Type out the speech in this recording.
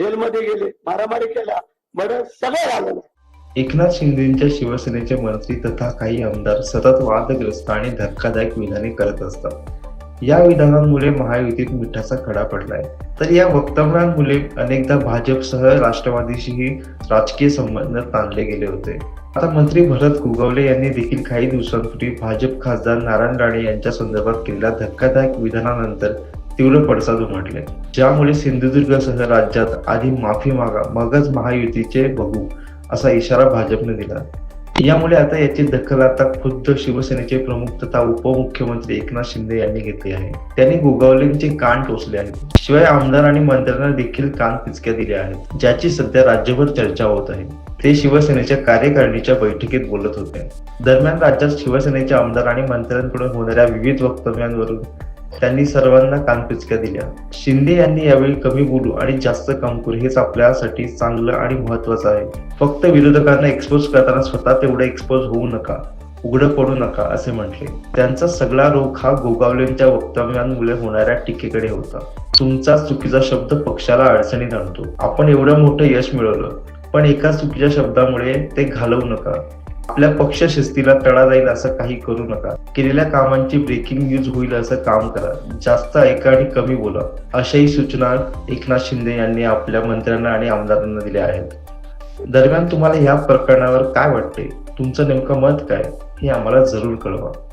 जेलमध्ये गेले मारामारी केला मर्डर सगळं झालं. एकनाथ शिंदेच्या शिवसेनेचे मंत्री तथा काही आमदार सतत वादग्रस्त आणि धक्कादायक विधाने करत असतात. या विधानांमुळे महायुतीत मिठाचा खडा पडलाय. तर या वक्तव्यांमुळे अनेकदा भाजपसह राष्ट्रवादीशीही राजकीय संबंध ताणले गेले होते. आता मंत्री भरत कुगवले यांनी देखील काही दिवसांपूर्वी भाजप खासदार नारायण राणे यांच्या संदर्भात केलेल्या धक्कादायक विधानानंतर तीव्र पडसाद उमटले. ज्यामुळे सिंधुदुर्गसह राज्यात आधी माफी मागा मगच महायुतीचे बघू असा इशारा भाजपने दिला. यामुळे आता याची दखल आता खुद्द शिवसेनेचे प्रमुख तथा उपमुख्यमंत्री एकनाथ शिंदे यांनी घेतली आहे. त्यांनी गोगावलेंचे कान टोचले आहेत. शिवाय आमदार आणि मंत्र्यांना देखील कान पिचक्या दिल्या आहेत ज्याची सध्या राज्यभर चर्चा होत आहे. ते शिवसेनेच्या कार्यकारिणीच्या बैठकीत बोलत होते. दरम्यान राज्यात शिवसेनेचे आमदार आणि मंत्र्यांकडून होणाऱ्या विविध वक्तव्यांवरून त्यांनी सर्वांना कानपिचक्या दिल्या. शिंदे यांनी यावेळी कमी बोलू आणि जास्त काम करू हेच आपल्यासाठी चांगलं आणि महत्वाचं आहे. फक्त विरोधकांना एक्सपोज करताना स्वतः तेवढं एक्सपोज होऊ नका उघडं पडू नका असे म्हटले. त्यांचा सगळा रोख हा गोगावलेंच्या वक्तव्यांमुळे होणाऱ्या टीकेकडे होता. तुमचा चुकीचा शब्द पक्षाला अडचणीत आणतो. आपण एवढं मोठं यश मिळवलं पण एका चुकीच्या शब्दामुळे ते घालवू नका. आपल्या पक्ष शिस्तीला तडा जाईल असं काही करू नका. केलेल्या कामांची ब्रेकिंग न्यूज होईल असं काम करा. जास्त ऐका आणि कमी बोला. अशाही सूचना एकनाथ शिंदे यांनी आपल्या मंत्र्यांना आणि आमदारांना दिल्या आहेत. दरम्यान तुम्हाला या प्रकरणावर काय वाटते? तुमचं नेमकं मत काय? हे आम्हाला जरूर कळवा.